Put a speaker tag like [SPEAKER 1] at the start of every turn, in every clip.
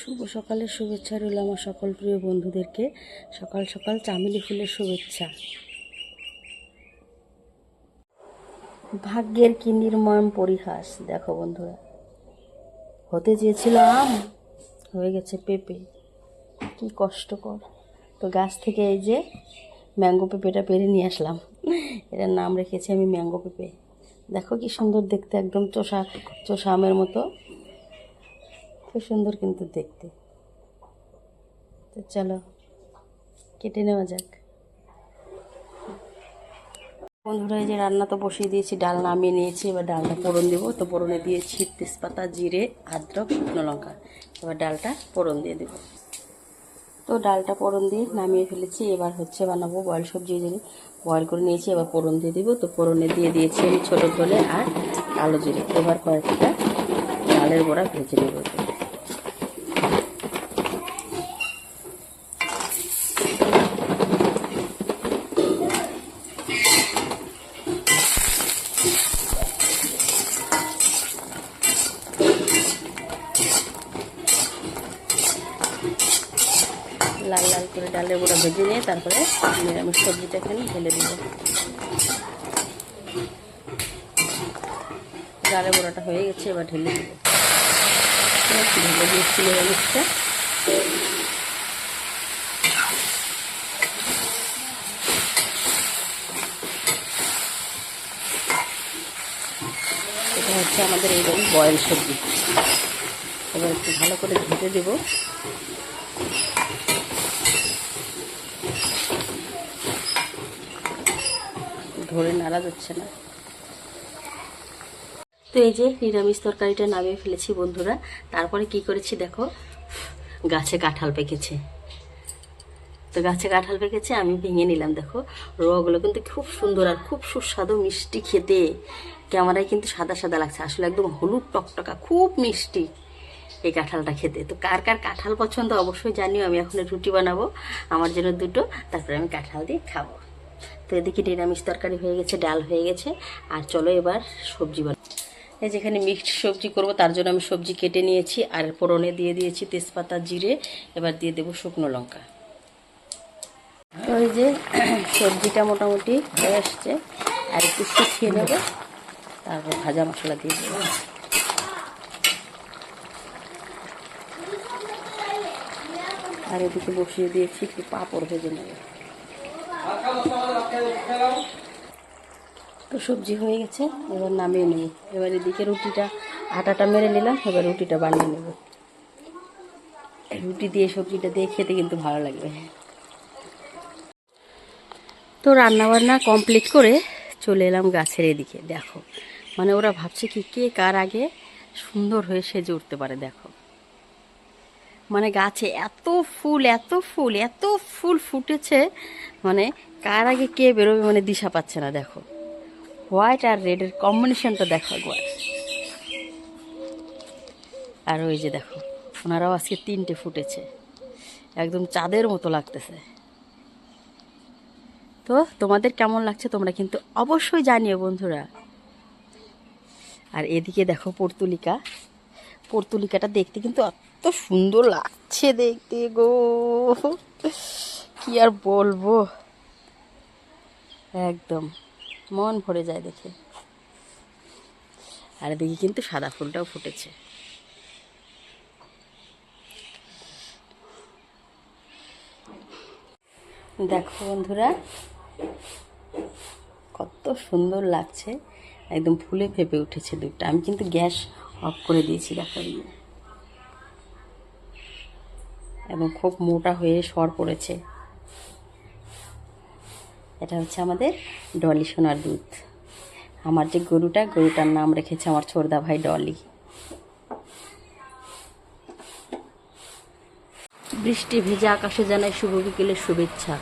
[SPEAKER 1] শুভ সকালের শুভেচ্ছা রইল আমার সকল প্রিয় বন্ধুদেরকে। সকাল সকাল চামেলি ফুলের শুভেচ্ছা। ভাগ্যের কি নির্মম পরিহাস, দেখো বন্ধুরা। হতে চেয়েছিল আম হয়ে গেছে পেঁপে। কি কষ্টকর। তো গাছ থেকে এই যে ম্যাঙ্গো পেঁপেটা পেরে নিয়ে আসলাম। এটার নাম রেখেছি আমি ম্যাঙ্গো পেঁপে। দেখো কি সুন্দর দেখতে, একদম চোষা চোষা আমের মতো। খুব সুন্দর কিন্তু দেখতে। তো চলো, কেটে নেওয়া যাক। বন্ধুরা, এই যে রান্না তো বসিয়ে দিয়েছি, ডাল নামিয়ে নিয়েছি, এবার ডালটা ফোড়ন দেবো। তো ফোড়নে দিয়েছি তেজপাতা, জিরে, আদ্রক, শুকনো লঙ্কা। এবার ডালটা ফোড়ন দিয়ে দেবো। তো ডালটা ফোড়ন দিয়ে নামিয়ে ফেলেছি, এবার হচ্ছে বানাবো বয়েল সবজি দিয়ে বয়েল করে নিয়েছি, এবার ফোড়ন দিয়ে দেবো। তো ফোড়নে দিয়ে দিয়েছি আমি ছোটো ধরে আর কালো জিরে। এবার কয়েকটা ডালের বড়া ভেজে নেব। লাল লাল করে ডালের গোড়া ভেজে নিয়ে তারপরে নিরামিষ সবজিটা এখানে ঢেলে দিব। ডালের গোড়াটা হয়ে গেছে, এবার ঢেলে দিব। ঢেলে দিয়েছি নিরামিষটা। এটা হচ্ছে আমাদের এইরকম বয়েল সবজি। এবার একটু ভালো করে ভেজে দেবো। ধরে নাড়া যাচ্ছে না। তো এই যে নিরামিষ তরকারিটা নামিয়ে ফেলেছি বন্ধুরা, তারপরে কি করেছি দেখো? গাছে কাঁঠাল পেকেছে। তো গাছে কাঁঠাল পেকেছে, আমি ভেঙে নিলাম, দেখো। রগুলো কিন্তু খুব সুন্দর আর খুব সুস্বাদু মিষ্টি খেতে। ক্যামেরায় কিন্তু সাদা সাদা লাগছে, আসলে একদম হলুদ টকটকা, খুব মিষ্টি এই কাঁঠালটা খেতে। তো কার কার কাঁঠাল পছন্দ অবশ্যই জানিও, আমি এখন রুটি বানাবো, আমার জন্য দুটো, তারপরে আমি কাঁঠাল দিয়ে খাব। তো এদিকে নিরামিষ তরকারি হয়ে গেছে, ডাল হয়ে গেছে। আর চলো এবার সবজি বানাবো এই যেখানে মিক্সড সবজি করব, তার জন্য আমি সবজি কেটে নিয়েছি, আর ফোড়নে দিয়ে দিয়েছি তেজপাতা, জিরে, এবার দিয়ে দেবো শুকনো লঙ্কা। তো এই যে সবজিটা মোটামুটি হয়ে আসছে, আর একটু শুকিয়ে নেব, তারপর ভাজা মশলা দিয়ে দেবো। আর এদিকে বসিয়ে দিয়েছি একটু পাঁপড় ভেজে নেব। তো সবজি হয়ে গেছে, এবার নামিয়ে নেব। এবার এদিকে রুটিটা, আটাটা মেরে নিলাম, এবার রুটিটা বানিয়ে নেব। রুটি দিয়ে সবজিটা দিয়ে খেতে কিন্তু ভালো লাগবে। তো রান্নাবান্না কমপ্লিট করে চলে এলাম গাছের এদিকে, দেখো। মানে ওরা ভাবছে কি, কে কার আগে সুন্দর হয়ে সেজে উঠতে পারে, দেখো। মানে গাছে এত ফুল এত ফুল এত ফুল ফুটেছে মানে কার আগে কে বেরোবে মানে দিশা পাচ্ছে না, দেখো। হোয়াইট আর রেডের কম্বিনেশনটা দেখো একবার। আর ওই যে দেখো, ওনারাও আজকে তিনটে ফুটেছে। একদম চাঁদের মতো লাগতেছে। তো তোমাদের কেমন লাগছে তোমরা কিন্তু অবশ্যই জানিও বন্ধুরা। আর এদিকে দেখো পর্তুলিকা। পর্তুলিকাটা দেখতে কিন্তু এত সুন্দর লাগছে দেখতে গো। কি আর বলব? একদম, মন ভরে যায় দেখে। আর দেখি কিন্তু সাদা ফুলটাও ফুটেছে। দেখো বন্ধুরা, কত সুন্দর লাগছে। একদম ফুলে ফেপে উঠেছে দুধটা। আমি কিন্তু গ্যাস অফ করে দিয়েছি এই। এবং খুব মোটা হয়ে সর পড়েছে। এটা হচ্ছে আমাদের ডলি সোনার দুধ। আমার যে গরুটা, গরুটার নাম রেখেছে আমার ছোটদা ভাই ডলি। বৃষ্টি ভেজা আকাশে জানায় শুভ বিকেলের শুভেচ্ছা।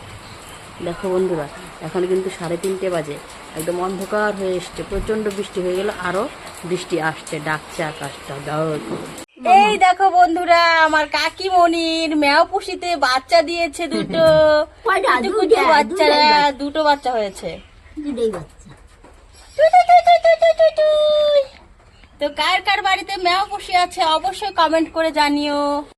[SPEAKER 1] দেখো বন্ধুরা এখন কিন্তু সাড়ে তিনটে বাজে। একদম অন্ধকার হয়ে এসছে প্রচণ্ড বৃষ্টি হয়ে গেল আরও বৃষ্টি আসছে ডাকছে আকাশটা এই দেখো বন্ধুরা আমার কাকিমণির ম্যাও পুষিতে বাচ্চা দিয়েছে দুটো। কুচু বাচ্চারা দুটো বাচ্চা হয়েছে। তো কার কার বাড়িতে ম্যাও পুষি আছে অবশ্যই কমেন্ট করে জানিও।